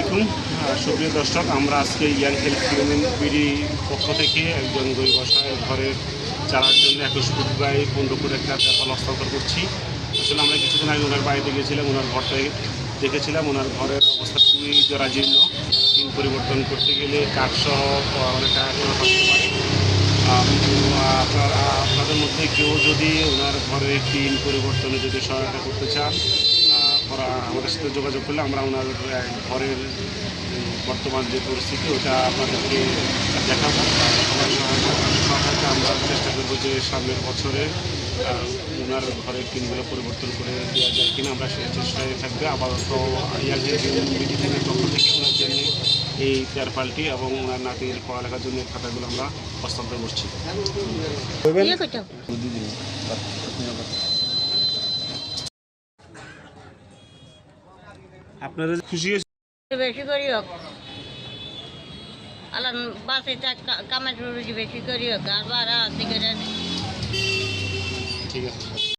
আসসালামাইকুম আহ, সুপ্রিয় দর্শক আমরা আজকে ইয়াং হেলথ বিডি পক্ষ থেকে একজন গরিব অসহায় ঘরের চালার জন্য একুশ ফুট বাই পনেরো ফুট একটা তেরপাল হস্তান্তর করছি। আসলে আমরা কিছুদিন আগে ওনার বাড়িতে গিয়েছিলাম ওনার ঘরটাই দেখেছিলাম ওনার ঘরের অবস্থা খুবই জরাজীর্ণ। টিন পরিবর্তন করতে গেলে কাঠসহ অনেক টাকা আপনার আপনাদের মধ্যে কেউ যদি ওনার ঘরের টিন পরিবর্তনে যদি সহায়তা করতে চান ওরা আমাদের সাথে যোগাযোগ করলে আমরা ওনার ঘরের বর্তমান যে পরিস্থিতি ওটা আপনাদেরকে দেখাবো। আমরা চেষ্টা করব যে সামনের বছরে ওনার ঘরের টিনগুলো পরিবর্তন করে দেওয়া যায় কিনা। আমরা সেই চেষ্টায় থাকবে। আপাতত ইয়াকে মেডিসিনের পক্ষ থেকে ওনার জন্য এই তেরপালটি এবং ওনার নাতির পড়ালেখার জন্য খাতাগুলো আমরা হস্তান্তর করছি। আপনারা খুশি হয়েছে বেশি করি হোক। আল্লাহ বাসে কামাই বেশি করি হোক, আর বারা সিগারেট